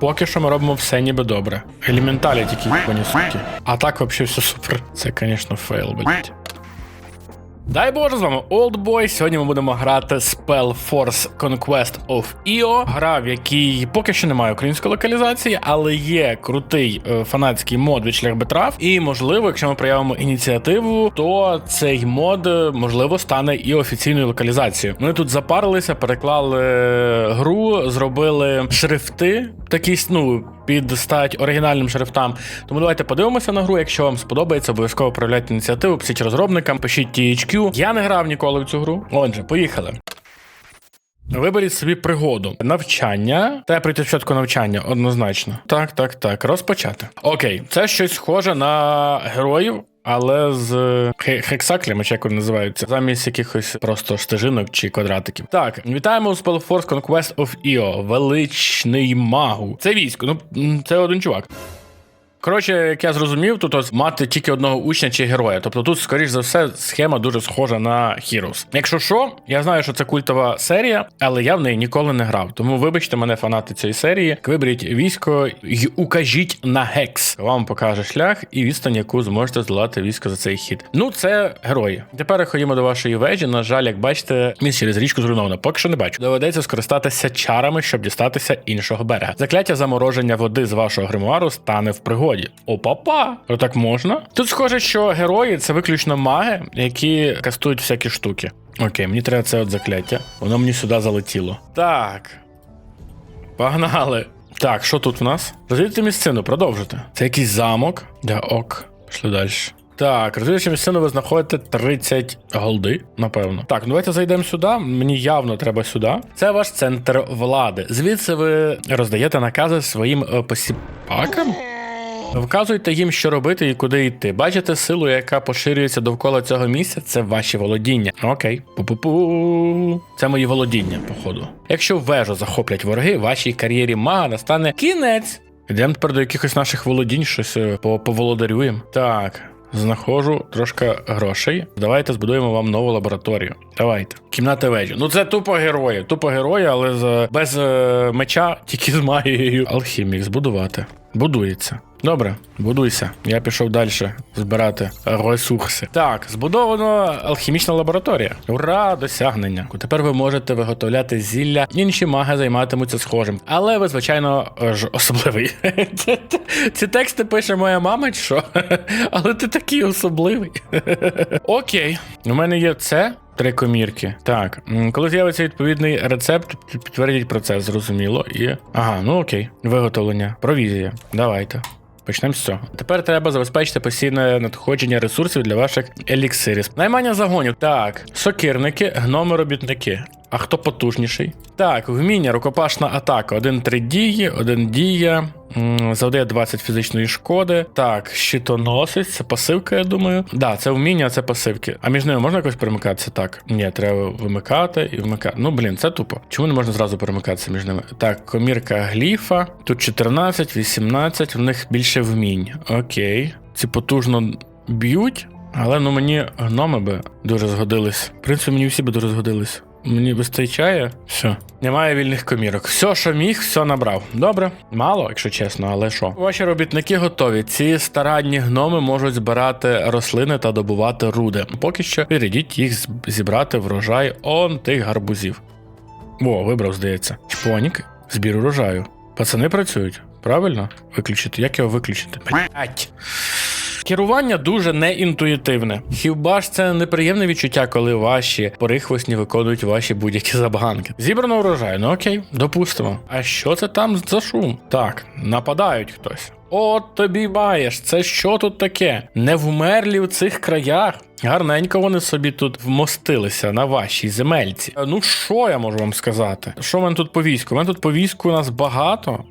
Поки що ми робимо все ніби добре. Елементалі тільки поні суки. А так взагалі все супер. Це, звісно, фейл, блядь. Дай Боже, з вами Oldboy. Сьогодні ми будемо грати Spell Force Conquest of EO. Гра, в якій поки що немає української локалізації, але є крутий е, фанатський мод від шляхбетрав. І можливо, якщо ми проявимо ініціативу, то цей мод е, можливо стане і офіційною локалізацією. Ми тут запарилися, переклали е, гру, зробили шрифти, такі ну. Під стать оригінальним шрифтам. Тому давайте подивимося на гру. Якщо вам сподобається, обов'язково проявляйте ініціативу, пишіть розробникам, пишіть THQ. Я не грав ніколи в цю гру. Отже, поїхали. Виберіть собі пригоду. Навчання. Треба прийти спочатку навчання, однозначно. Так, так, так. Розпочати. Окей, це щось схоже на героїв. Але з хексаклями, чи як вони називаються, замість якихось просто стежинок чи квадратиків. Так, вітаємо у Spellforce Conquest of Io. величний магу. Це військо. Ну, це один чувак. Коротше, як я зрозумів, тут мати тільки одного учня чи героя. Тобто тут, скоріш за все, схема дуже схожа на Heroes. Якщо що, я знаю, що це культова серія, але я в неї ніколи не грав. Тому вибачте мене, фанати цієї серії. Виберіть військо і укажіть на гекс. Вам покаже шлях і відстань, яку зможете здолати військо за цей хід. Ну, це герої. Тепер ходімо до вашої вежі. На жаль, як бачите, міст через річку зруйновано. Поки що не бачу. Доведеться скористатися чарами, щоб дістатися іншого берега. Закляття замороження води з вашого гримуару стане в пригоді. Опа-па! Так можна? Тут схоже, що герої це виключно маги, які кастують всякі штуки. Окей, мені треба це от закляття. Воно мені сюди залетіло. Так. Погнали. Так, що тут в нас? Розвідати місцину, продовжити. Це якийсь замок. Да, ок. Пішли далі. Так, розвідуючи місцину, ви знаходите 30 голди, напевно. Так, ну давайте зайдемо сюди. Мені явно треба сюди. Це ваш центр влади. Звідси ви роздаєте накази своїм е, посіпакам. Вказуйте їм, що робити і куди йти. Бачите силу, яка поширюється довкола цього місця, це ваші володіння. Окей. Пу-пу-пу. Це мої володіння, походу. Якщо вежу захоплять вороги, вашій кар'єрі мага настане кінець. Йдемо тепер до якихось наших володінь, щось е, поволодарюємо. Так. Знаходжу трошки грошей. Давайте збудуємо вам нову лабораторію. Давайте. Кімната вежі. Ну це тупо герої. Тупо герої, але з, без е, меча, тільки з магією. Алхімік збудувати. Будується. Добре, будуйся. Я пішов далі збирати ресурси. Так, збудовано алхімічна лабораторія. Ура, досягнення. Тепер ви можете виготовляти зілля. Інші маги займатимуться схожим. Але ви, звичайно, ж особливий. Ці тексти пише моя мама, що? Але ти такий особливий. Окей, у мене є це. Три комірки. Так, коли з'явиться відповідний рецепт, підтвердіть процес, зрозуміло. І. Ага, ну окей. Виготовлення. Провізія. Давайте. Почнемо з цього. Тепер треба забезпечити постійне надходження ресурсів для ваших еліксирів. Наймання загонів. Так, сокирники, гноми-робітники. А хто потужніший? Так, вміння, рукопашна атака. Один-три дії, один дія. Завдає 20 фізичної шкоди. Так, щитоносець, це пасивка, я думаю. Да, це вміння, це пасивки. А між ними можна якось перемикатися? Так. Ні, треба вимикати і вмикати. Ну, блін, це тупо. Чому не можна зразу перемикатися між ними? Так, комірка гліфа. Тут 14, 18, в них більше вмінь. Окей. Ці потужно б'ють. Але ну мені гноми би дуже згодились. В принципі, мені всі би дуже згодились. Мені вистачає. Все. Немає вільних комірок. Все, що міг, все набрав. Добре. Мало, якщо чесно, але що? Ваші робітники готові. Ці старанні гноми можуть збирати рослини та добувати руди. Поки що перейдіть їх зібрати врожай он тих гарбузів. О, вибрав, здається. Чпонік, збір урожаю. Пацани працюють. Правильно? Виключити. Як його виключити? Блять. Керування дуже неінтуїтивне. Хіба ж це неприємне відчуття, коли ваші порихвосні виконують ваші будь-які забаганки? Зібрано урожай, ну окей, допустимо. А що це там за шум? Так, нападають хтось. От тобі маєш, це що тут таке? Не вмерлі в цих краях. Гарненько вони собі тут вмостилися на вашій земельці. Ну що я можу вам сказати? Що в мене тут по війську? У мене тут по війську у нас багато.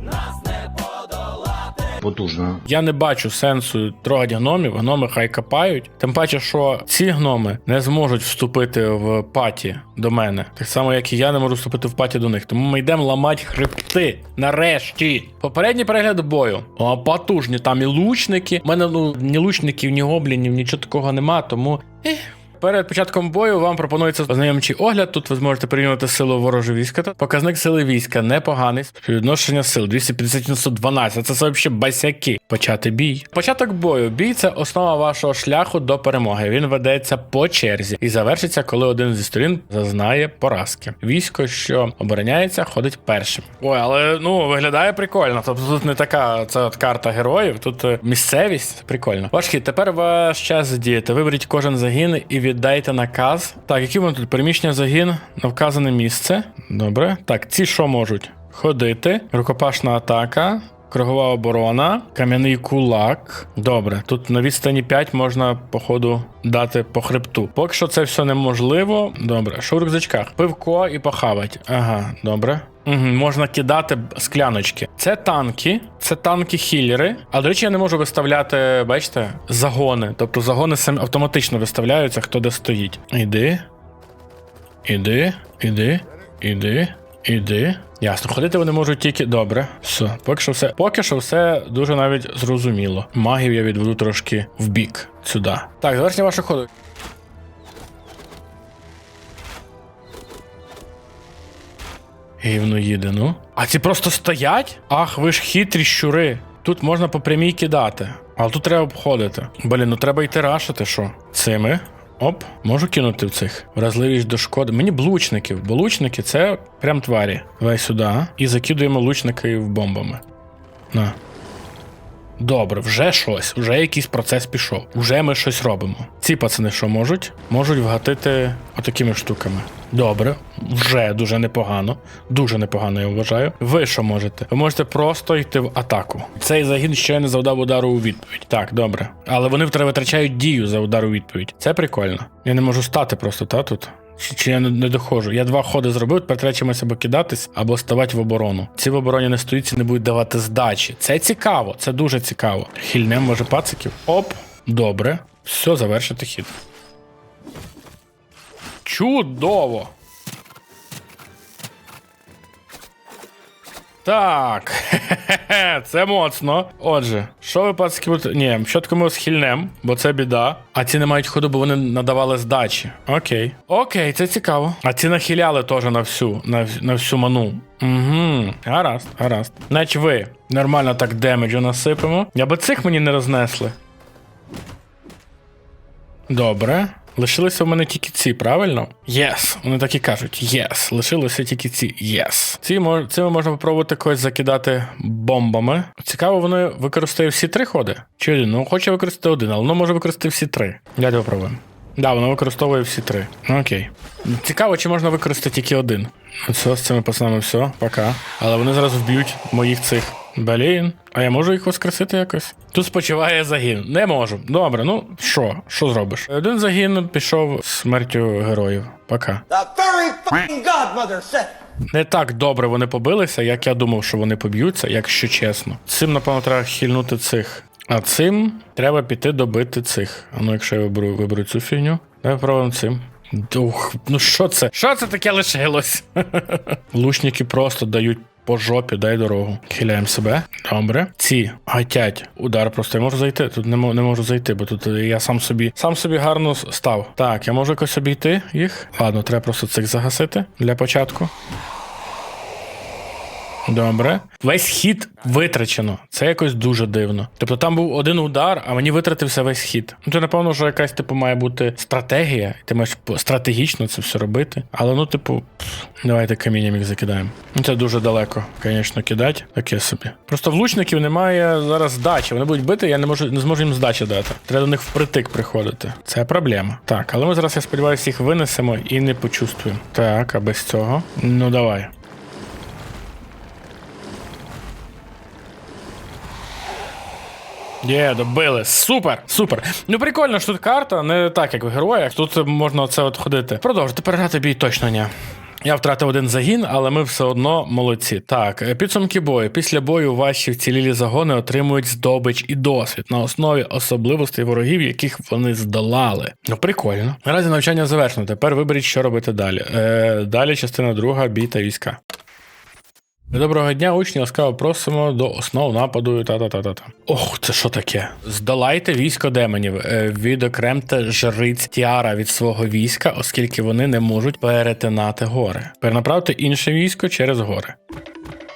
Потужно. Я не бачу сенсу трогати гномів, гноми хай копають. Тим паче, що ці гноми не зможуть вступити в паті до мене. Так само, як і я не можу вступити в паті до них. Тому ми йдемо ламати хребти. Нарешті. Попередній перегляд бою. О, потужні, там і лучники. У мене ну ні лучників, ні гоблінів, нічого такого нема, тому. ех, перед початком бою вам пропонується ознайомчий огляд. Тут ви зможете порівнювати силу ворожого війська. Показник сили війська непоганий. Співвідношення сил 250 на 112. Це взагалі басяки. Почати бій. Початок бою. Бій це основа вашого шляху до перемоги. Він ведеться по черзі і завершиться, коли один зі сторін зазнає поразки. Військо, що обороняється, ходить першим. Ой, але ну виглядає прикольно. Тобто тут не така це от карта героїв, тут е, місцевість прикольно. Ваш хід, тепер ваш час діяти. Виберіть кожен загін і віддайте наказ. Так, які вони тут? Переміщення загін на вказане місце. Добре. Так, ці що можуть? Ходити, рукопашна атака. Кругова оборона, кам'яний кулак. Добре, тут на відстані 5 можна, походу, дати по хребту. Поки що це все неможливо. Добре, що в рюкзачках? Пивко і похавать. Ага, добре. Угу, можна кидати скляночки. Це танки, це танки-хілери. А до речі, я не можу виставляти, бачите, загони. Тобто загони самі автоматично виставляються, хто де стоїть. Іди. Іди, іди, іди, іди. Ясно, ходити вони можуть тільки. Добре, все. Поки що все. Поки що все дуже навіть зрозуміло. Магів я відведу трошки в бік сюди. Так, завершення вашого ходу. Гівно їде, ну. А ці просто стоять? Ах, ви ж хитрі щури. Тут можна по прямій кидати. Але тут треба обходити. Блін, ну треба йти рашити, що? Цими. Оп, можу кинути в цих. Вразливість до шкоди. Мені б лучників, бо лучники це прям тварі. Давай сюди. І закидуємо лучників бомбами. На. Добре, вже щось, вже якийсь процес пішов. Уже ми щось робимо. Ці пацани що можуть? Можуть вгатити отакими штуками. Добре, вже дуже непогано. Дуже непогано, я вважаю. Ви що можете? Ви можете просто йти в атаку. Цей загін ще не завдав удару у відповідь. Так, добре. Але вони втра- витрачають дію за удар у відповідь. Це прикольно. Я не можу стати просто, та тут. Чи, чи я не, доходжу? Я два ходи зробив, тепер треба чимось або кидатись, або ставати в оборону. Ці в обороні не стоїть, і не будуть давати здачі. Це цікаво, це дуже цікаво. Хільнем, може, пациків. Оп, добре. Все, завершити хід. Чудово! Так, це моцно. Отже, що ви пацки будете. Ні, щотку ми схильнем, бо це біда. А ці не мають ходу, бо вони надавали здачі. Окей. Окей, це цікаво. А ці нахиляли теж на всю, на, на всю ману. Угу. Гаразд, гаразд. Значить ви нормально так демеджу насипемо. Я би цих мені не рознесли. Добре. Лишилися в мене тільки ці, правильно? Єс. Вони так і кажуть. Єс. Лишилося тільки ці. Єс. Ці мож... Цими можна попробувати когось закидати бомбами. Цікаво, воно використає всі три ходи? Чи один? Ну, хоче використати один, але воно може використати всі три. Давайте попробуємо. Да, воно використовує всі три. Ну, Окей. Цікаво, чи можна використати тільки один. Все, з цими пацанами все, пока. Але вони зараз вб'ють моїх цих. Блін. А я можу їх воскресити якось? Тут спочиває загін. Не можу. Добре, ну що? Що зробиш? Один загін пішов смертю героїв. Пока. The very godmother said. Не так добре вони побилися, як я думав, що вони поб'ються, якщо чесно. Цим, напевно, треба хильнути цих. А цим треба піти добити цих. А ну, якщо я виберу, виберу цю фігню, давай пробуємо цим. Ух, ну що це? Що це таке лишилось? Лучники просто дають по жопі, дай дорогу. Хиляємо себе. Добре. Ці гатять. Удар просто я можу зайти. Тут не, мо- не можу зайти, бо тут я сам собі сам собі гарно став. Так, я можу якось обійти їх. Ладно, треба просто цих загасити для початку. Добре. Весь хід витрачено. Це якось дуже дивно. Тобто там був один удар, а мені витратився весь хід. Ну, це, напевно, вже якась, типу, має бути стратегія. Ти маєш стратегічно це все робити. Але ну, типу, давайте камінням їх закидаємо. Ну, це дуже далеко, звісно, кидати. Таке собі. Просто влучників немає зараз здачі. Вони будуть бити, я не можу не зможу їм здачі дати. Треба до них впритик приходити. Це проблема. Так, але ми зараз, я сподіваюся, їх винесемо і не почувствуємо. Так, а без цього. Ну давай. Є, добили. Супер! Супер. Ну прикольно, що тут карта, не так, як в героях. Тут можна оце от ходити. Продовжити переграти бій точно ні. Я втратив один загін, але ми все одно молодці. Так, е, підсумки бою. Після бою ваші вцілілі загони отримують здобич і досвід на основі особливостей ворогів, яких вони здолали. Ну, прикольно. Наразі навчання завершено. Тепер виберіть, що робити далі. Е, далі частина друга, бій та війська. Доброго дня, учні, ласкаво просимо до основ нападу. Та-та-та-та-та. Ох, це що таке? Здолайте військо демонів. Е, Відокремте жриць Тіара від свого війська, оскільки вони не можуть перетинати гори. Перенаправте інше військо через гори.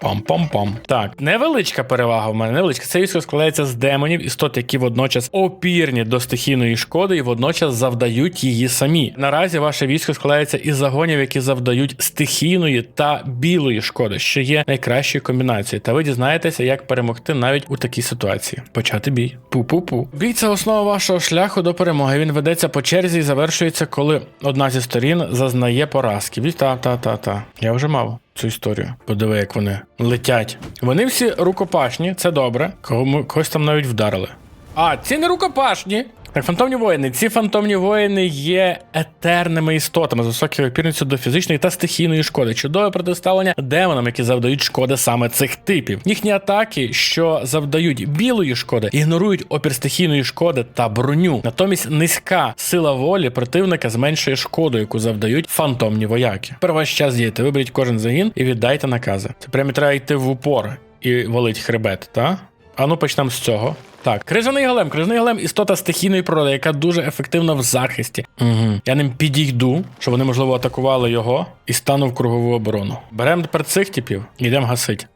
Пам-пам-пам. Так, невеличка перевага в мене. Невеличка. Це військо складається з демонів, істот, які водночас опірні до стихійної шкоди і водночас завдають її самі. Наразі ваше військо складається із загонів, які завдають стихійної та білої шкоди, що є найкращою комбінацією. Та ви дізнаєтеся, як перемогти навіть у такій ситуації. Почати бій. Пу-пу-пу. Бій це основа вашого шляху до перемоги. Він ведеться по черзі і завершується, коли одна зі сторін зазнає поразки. Ві- Та, та, та, та. Я вже мав цю історію. Подиви, як вони летять. Вони всі рукопашні, це добре. Кого ми когось там навіть вдарили. А, ці не рукопашні. Так, фантомні воїни. Ці фантомні воїни є етерними істотами з високою опірністю до фізичної та стихійної шкоди. Чудове протиставлення демонам, які завдають шкоди саме цих типів. Їхні атаки, що завдають білої шкоди, ігнорують опір стихійної шкоди та броню. Натомість низька сила волі противника зменшує шкоду, яку завдають фантомні вояки. Тепер ваш час діяти. Виберіть кожен загін і віддайте накази. Це прямо треба йти в упор і валить хребет, та? А ну почнемо з цього. Так, крижаний голем. Крижаний голем істота стихійної природи, яка дуже ефективна в захисті. Угу. Я ним підійду, щоб вони, можливо, атакували його і стану в кругову оборону. Беремо тепер цих типів і йдемо гасить.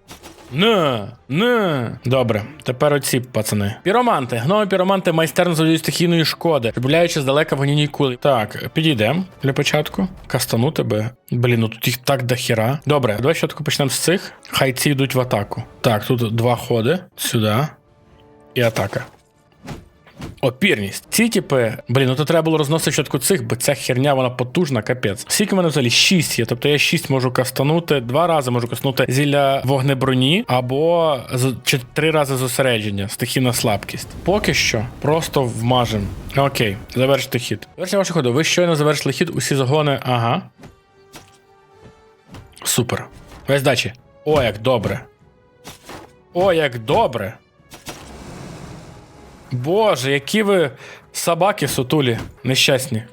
Не, не. Добре, тепер оці пацани. Піроманти. Гноми піроманти майстерно завдають стихійної шкоди, прибуляючи здалека вогняній кулі. Так, підійдемо для початку. Кастану тебе. Блін, ну тут їх так до хіра. Добре, давай спочатку почнемо з цих. Хай ці йдуть в атаку. Так, тут два ходи. Сюди. І атака. Опірність. Ці типи, блін, ну то треба було розносити спочатку цих, бо ця херня вона потужна, капець. Скільки в мене взагалі 6 є. Тобто я 6 можу кастанути, два рази можу кастанути зілля вогнеброні або чи три рази зосередження, стихійна слабкість. Поки що просто вмажем. Окей, завершити хід. Завершення вашого ходу. Ви щойно завершили хід, усі загони. Ага. Супер. Весь дачі. О, як добре. О, як добре. Боже, які ви собаки сутулі, нещасні.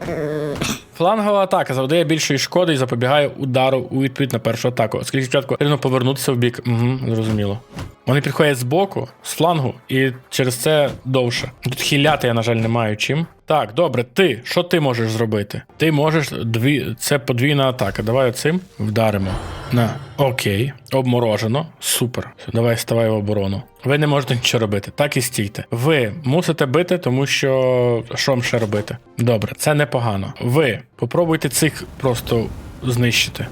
Флангова атака завдає більшої шкоди і запобігає удару у відповідь на першу атаку. Оскільки спочатку потрібно повернутися в бік. Угу, зрозуміло. Вони підходять з боку, з флангу, і через це довше. Тут хіляти я, на жаль, не маю чим. Так, добре, ти. Що ти можеш зробити? Ти можеш дві. Це подвійна атака. Давай оцим вдаримо. На. Окей. Обморожено. Супер. Давай ставай в оборону. Ви не можете нічого робити. Так і стійте. Ви мусите бити, тому що що вам ще робити? Добре, це непогано. Ви попробуйте цих просто знищити.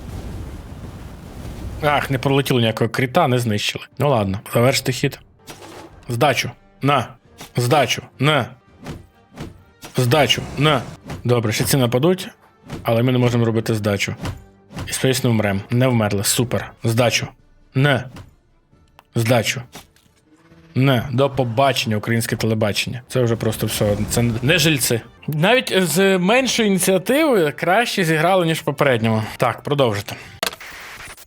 Ах, не пролетіло ніякого кріта, не знищили. Ну ладно, завершити хід. Здачу. На. Здачу. На. Здачу. На. Добре, ще ці нападуть, але ми не можемо робити здачу. І сподіваюсь, не вмрем. Не вмерли. Супер. Здачу. Не. Здачу. Не. До побачення, українське телебачення. Це вже просто все. Це не жильці. Навіть з меншої ініціативи краще зіграли, ніж в попередньому. Так, продовжити.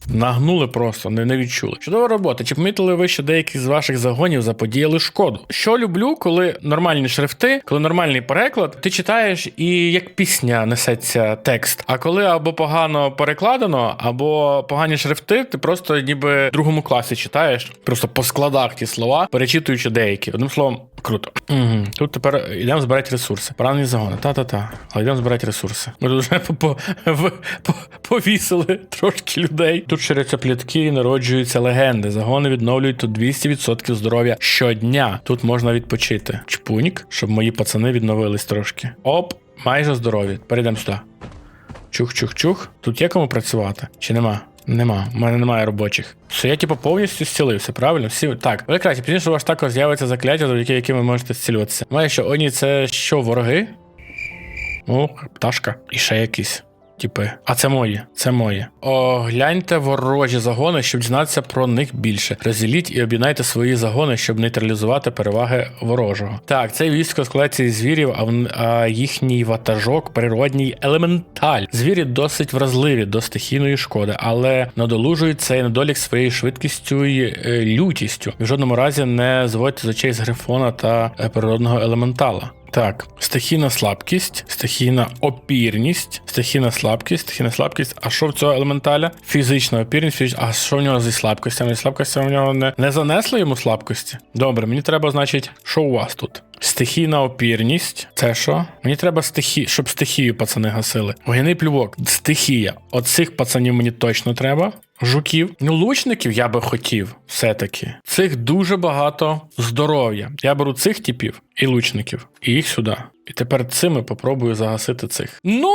Нагнули просто, не, не відчули. Чудова робота. Чи помітили ви, що деякі з ваших загонів заподіяли шкоду? Що люблю, коли нормальні шрифти, коли нормальний переклад, ти читаєш і як пісня несеться текст. А коли або погано перекладено, або погані шрифти, ти просто ніби в другому класі читаєш, просто по складах ті слова, перечитуючи деякі. Одним словом, круто. Угу. Тут тепер йдемо збирати ресурси. Поранені загони. Та-та-та. Але йдемо збирати ресурси. Ми тут вже повісили трошки людей. Тут ширяться плітки і народжуються легенди. Загони відновлюють тут 200% здоров'я щодня. Тут можна відпочити. Чпуньк, щоб мої пацани відновились трошки. Оп, майже здорові. Перейдемо сюди. Чух-чух-чух. Тут є кому працювати? Чи нема? Нема, у мене немає робочих. Все, я типу повністю зцілився, правильно? Всі так. Ви краще, пізніше у вас також з'явиться закляття, завдяки яким ви можете зцілюватися. Має що Оні це що, вороги? О, пташка. І ще якісь. Типи. А це мої, це мої. Огляньте ворожі загони, щоб дізнатися про них більше. Розділіть і об'єднайте свої загони, щоб нейтралізувати переваги ворожого. Так, це військо складається із звірів, а, в- а їхній ватажок природній елементаль. Звірі досить вразливі до стихійної шкоди, але надолужують цей недолік своєю швидкістю і е, лютістю. В жодному разі не зводьте з очей з грифона та е, природного елементала. Так, стихійна слабкість, стихійна опірність, стихійна слабкість, стихійна слабкість. А що в цього елементаля? Фізична опірність, фізична. а що в нього зі слабкостями? Слабкостями в нього не, не занесли йому слабкості? Добре, мені треба, значить, що у вас тут? Стихійна опірність. Це що? Мені треба стихі... щоб стихію пацани гасили. Вогняний плювок, стихія. От цих пацанів мені точно треба. Жуків. Ну, лучників я би хотів, все-таки. Цих дуже багато здоров'я. Я беру цих типів і лучників, і їх сюди. І тепер цими попробую загасити цих. Ну.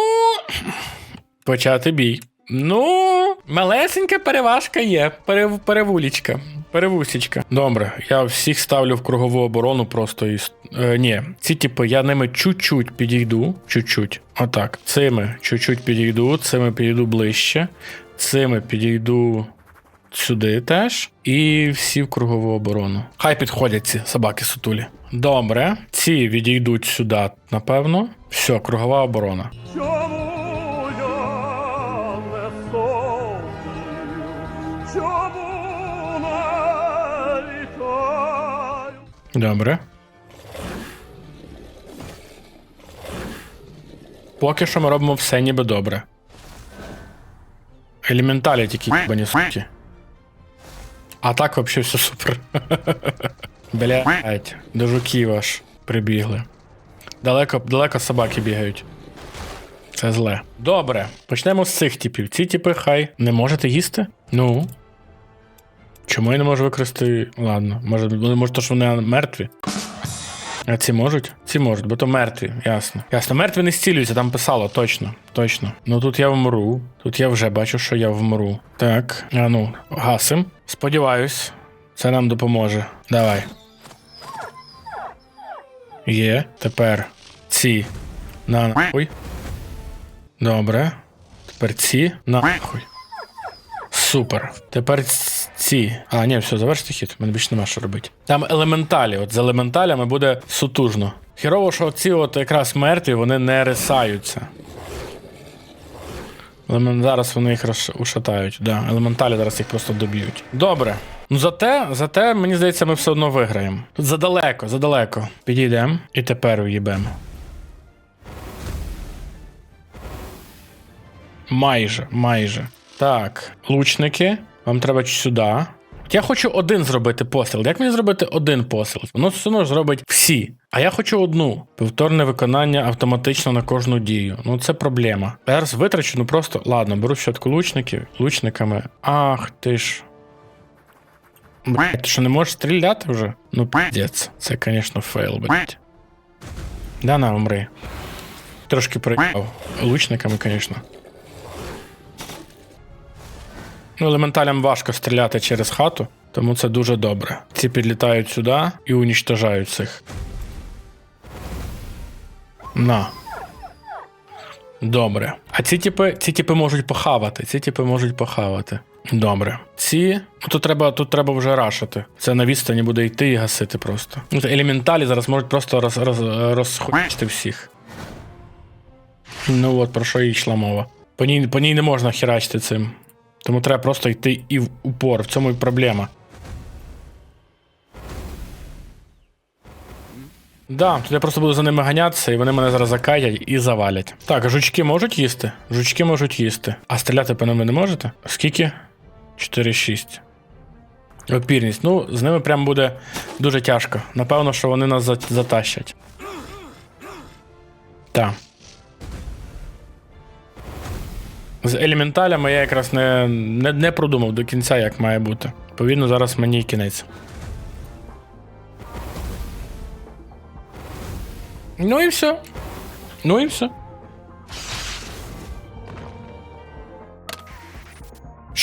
Почати бій. Ну, малесенька переважка є. Перев, перевулічка. Перевусічка. Добре, я всіх ставлю в кругову оборону просто і. Е, ні, ці типи, я ними чуть-чуть підійду. Чуть-чуть. Отак. Цими чуть-чуть підійду, цими підійду ближче. Цими підійду сюди теж. І всі в кругову оборону. Хай підходять ці собаки сутулі. Добре. Ці відійдуть сюди, напевно. Все, кругова оборона. Чому Добре. Поки що ми робимо все ніби добре. Елементалі тільки ебані суки. А так взагалі все супер. Блять, до жуків аж прибігли. Далеко, далеко собаки бігають. Це зле. Добре, почнемо з цих типів. Ці типи хай не можете їсти? Ну. Чому я не можу використати. Ладно, може, може, то, що вони мертві. А ці можуть? Ці можуть, бо то мертві, ясно. Ясно, мертві не зцілюються, там писало, точно, точно. Ну тут я вмру. Тут я вже бачу, що я вмру. Так, а ну, гасим. Сподіваюсь, це нам допоможе. Давай. Є. Тепер ці. На нахуй. Добре. Тепер ці. Нахуй. Супер. Тепер ц- ці. А, ні, все, завершити хід. Мене більше нема що робити. Там елементалі. От з елементалями буде сутужно. Хірово, що ці от якраз мертві, вони не рисаються. Елемент- Зараз вони їх роз... ушатають. Да, елементалі зараз їх просто доб'ють. Добре. Ну зате, зате, мені здається, ми все одно виграємо. Тут задалеко, задалеко. Підійдемо і тепер уїбемо. Майже, майже. Так, лучники, вам треба сюди. Я хочу один зробити постріл. Як мені зробити один постріл? Воно все одно зробить всі. А я хочу одну. Повторне виконання автоматично на кожну дію. Ну це проблема. Зараз витрачу, ну просто. Ладно, беру щотку лучників, лучниками. Ах ти ж. Блять, ти що не можеш стріляти вже? Ну піздець. Це, звісно, фейл, блять. Да на, умри. Трошки проїхав. Лучниками, звісно. Ну, елементалям важко стріляти через хату, тому це дуже добре. Ці підлітають сюди і унічтожають цих. На. Добре. А ці типи, ці типи можуть похавати. Ці типи можуть похавати. Добре. Ці. Ну, Тут треба, тут треба вже рашити. Це на відстані буде йти і гасити просто. Ну, елементалі зараз можуть просто роз, роз, розхуячити всіх. Ну от про що і йшла мова. По ній, по ній не можна херачити цим. Тому треба просто йти і в упор. В цьому і проблема. Да, я просто буду за ними ганятися, і вони мене зараз закатять і завалять. Так, жучки можуть їсти? Жучки можуть їсти. А стріляти по ними не можете? Скільки? 4-6. Опірність. Ну, з ними прям буде дуже тяжко. Напевно, що вони нас затащать. Так. З елементалями я якраз не, не, не продумав до кінця, як має бути. Повідно, зараз мені кінець. Ну і все. Ну і все.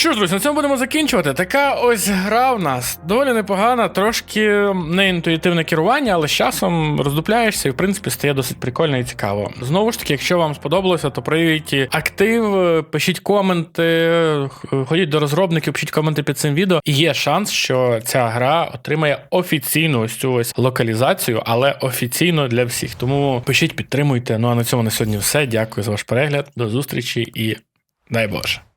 Що ж, друзі, на цьому будемо закінчувати. Така ось гра в нас доволі непогана, трошки неінтуїтивне керування, але з часом роздупляєшся і, в принципі, стає досить прикольно і цікаво. Знову ж таки, якщо вам сподобалося, то проявіть актив, пишіть коменти, ходіть до розробників, пишіть коменти під цим відео. І є шанс, що ця гра отримає офіційну ось цю ось локалізацію, але офіційно для всіх. Тому пишіть, підтримуйте. Ну а на цьому на сьогодні все. Дякую за ваш перегляд. До зустрічі і дай Боже.